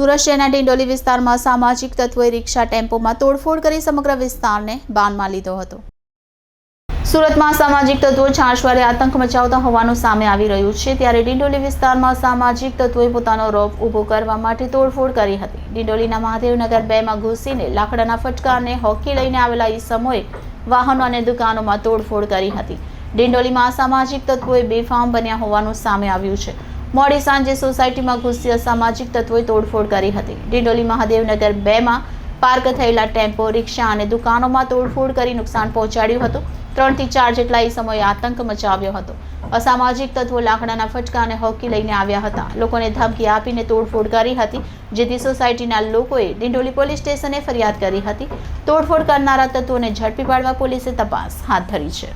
સુરત શહેરના ડિંડોલી વિસ્તારમાં સામાજિક તત્વોએ રિક્ષા ટેમ્પોમાં તોડફોડ કરી સમગ્ર વિસ્તારને બાનમાં લીધો હતો. સુરતમાં સામાજિક તત્વો છાશવારે આતંક મચાવતા હોવાનું સામે આવી રહ્યું છે. ત્યારે ડિંડોલી વિસ્તારમાં સામાજિક તત્વોએ પોતાનો રોપ ઊભો કરવા માટે તોડફોડ કરી હતી. ડિંડોલીના મહાદેવનગર બેમાં ઘૂસીને લાકડાના ફટકાને હોકી લઈને આવેલા ઈસમોએ વાહનો અને દુકાનોમાં તોડફોડ કરી હતી. ડિંડોલીમાં અસામાજિક તત્વોએ બેફામ બન્યા હોવાનું સામે આવ્યું છે. મોડી સાંજે સોસાયટીમાં ઘૂસી અસામાજિક તત્વોએ તોડફોડ કરી હતી. ડિંડોલી મહાદેવનગર બેમાં પાર્ક થયેલા ટેમ્પો રિક્ષા અને દુકાનોમાં તોડફોડ કરી નુકસાન પહોંચાડ્યું હતું. ત્રણથી ચાર જેટલા એ સમયે આતંક મચાવ્યો હતો. અસામાજિક તત્વો લાકડાના ફટકા અને હોકી લઈને આવ્યા હતા. લોકોને ધમકી આપીને તોડફોડ કરી હતી જેથી સોસાયટીના લોકોએ ડિંડોલી પોલીસ સ્ટેશને ફરિયાદ કરી હતી. તોડફોડ કરનારા તત્વોને ઝડપી પાડવા પોલીસે તપાસ હાથ ધરી છે.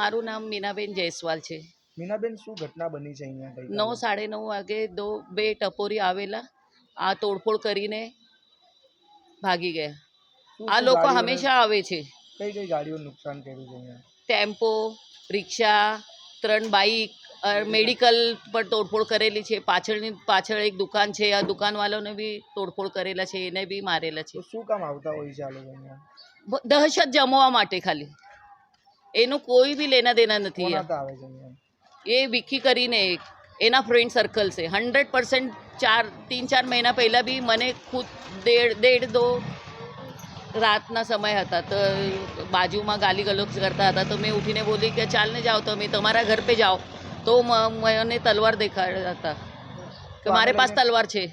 મારું નામ મીનાબેન જયસ્વાલ છે. મીનાબેન શું ઘટના બની છે અહીંયા નવ સાડે નવ વાગે દો બે ટપોરી આવેલા. આ તોડફોડ કરીને ભાગી ગયા. આ લોકો હંમેશા આવે છે. કઈ કઈ ગાડીઓ નુકસાન કર્યું છે અહીંયા? ટેમ્પો રિક્ષા ત્રણ બાઈક મેડિકલ પર તોડફોડ કરેલી છે. પાછળની પાછળ એક દુકાન છે. આ દુકાનવાળાને બી તોડફોડ કરેલા છે. એને બી મારેલા છે. શું કામ આવતા હોય છે આ લોકો દહેશત જમવા માટે ખાલી. એનું કોઈ બી લેના દેના નથી આવે છે એ વિકી કરીને એના ફ્રેન્ડ સર્કલ છે. હંડ્રેડ પર્સન્ટ ચાર તીન ચાર મહિના પહેલાં બી મને ખુદ દેડ દેડ દો રાતના સમય હતા. તો બાજુમાં ગાલી ગલોચ કરતા હતા. તો મેં ઉઠીને બોલી કે ચાલ ને જાઓ તમે તમારા ઘર પે જાઓ. તો મને તલવાર દેખાડ્યા હતા. કે મારે પાસ તલવાર છે.